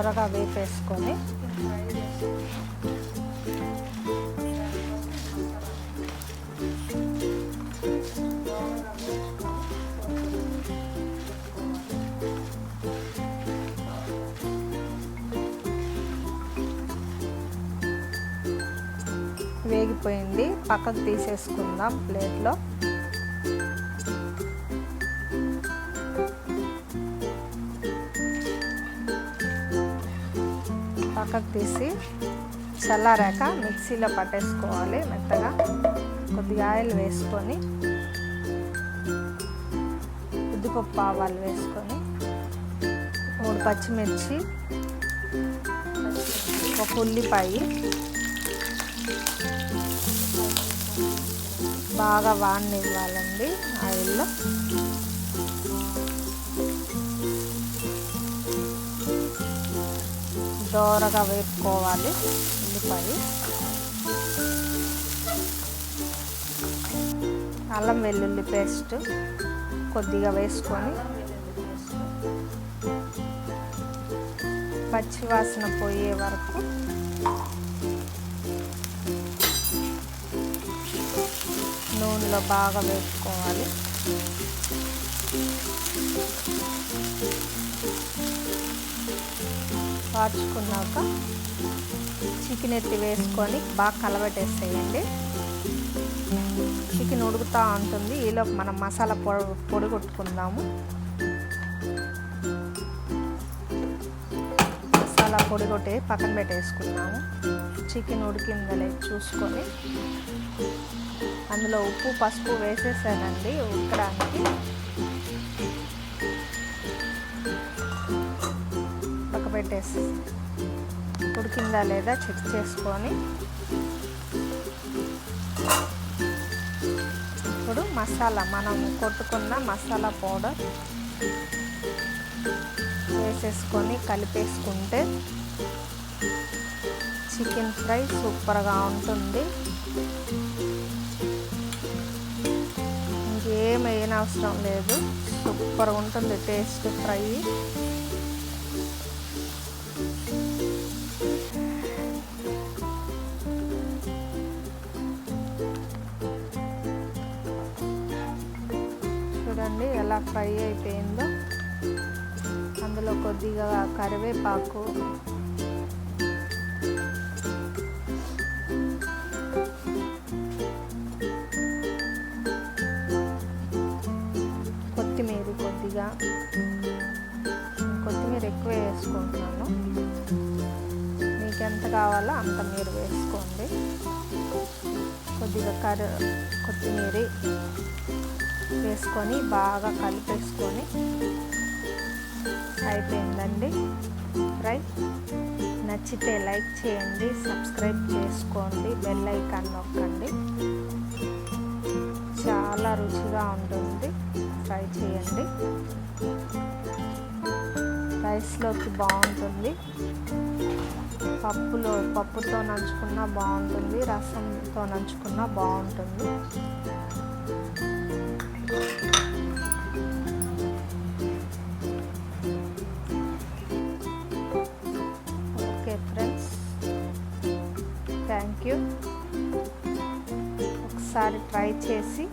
దోరగా వేపేసుకొని వేగిపోయింది. పక్కకు తీసేసుకుందాం ప్లేట్లో. పక్కకు తీసి చల్లారాక మిక్సీలో పట్టేసుకోవాలి మెత్తగా. కొద్దిగా ఆయిల్ వేసుకొని ఉద్దిపప్పు ఆవాలు వేసుకొని మూడు పచ్చిమిర్చి ఒక ఉల్లిపాయ. బాగా వాడినివ్వాలండి ఆయిల్లో. దోరగా వేపుకోవాలి ఉల్లిపాయ. అల్లం వెల్లుల్లి పేస్ట్ కొద్దిగా వేసుకొని పచ్చివాసన పోయే వరకు నూనెలో బాగా వేపుకోవాలి. వార్చుకున్నాక చికెన్ ఎత్తి వేసుకొని బాగా కలబెట్టేసేయండి. చికెన్ ఉడుకుతూ ఉంటుంది. ఈలో మనం మసాలా పొడి పొడి కొట్టుకుందాము. మసాలా పొడి కొట్టి పక్కన పెట్టేసుకున్నాము. చికెన్ ఉడికిందనే చూసుకొని. అందులో ఉప్పు పసుపు వేసేసానండి ఉడకడానికి. పెట్టేసి ఉడికిందా లేదా చెక్ చేసుకొని ఇప్పుడు మసాలా మనం కొట్టుకున్న మసాలా పౌడర్ వేసేసుకొని కలిపేసుకుంటే చికెన్ ఫ్రై సూపర్గా ఉంటుంది. ఇంకేం వేయనవసరం లేదు. సూపర్గా ఉంటుంది టేస్ట్ ఫ్రై. చూడండి ఎలా ఫ్రై అయిపోయిందో. అందులో కొద్దిగా కరివేపాకు. కొత్తిమీర కొద్దిగా. కొత్తిమీర ఎక్కువ వేసుకుంటున్నాను. మీకు ఎంత కావాలో అంత మీరు వేసుకోండి. కొద్దిగా కర కొత్తిమీర. వేసుకొని బాగా కలిపేసుకొని అయిపోయిందండి. ఫ్రై నచ్చితే లైక్ చేయండి సబ్స్క్రైబ్ చేసుకోండి బెల్ ఐకాన్ నొక్కండి. చాలా రుచిగా ఉంటుంది. ఫ్రై చేయండి. రైస్లోకి బాగుంటుంది. పప్పులో పప్పుతో నంచుకున్నా బాగుంటుంది రసంతో నంచుకున్నా బాగుంటుంది. ఓకే ఫ్రెండ్స్ థ్యాంక్ యూ ఒకసారి ట్రై చేసి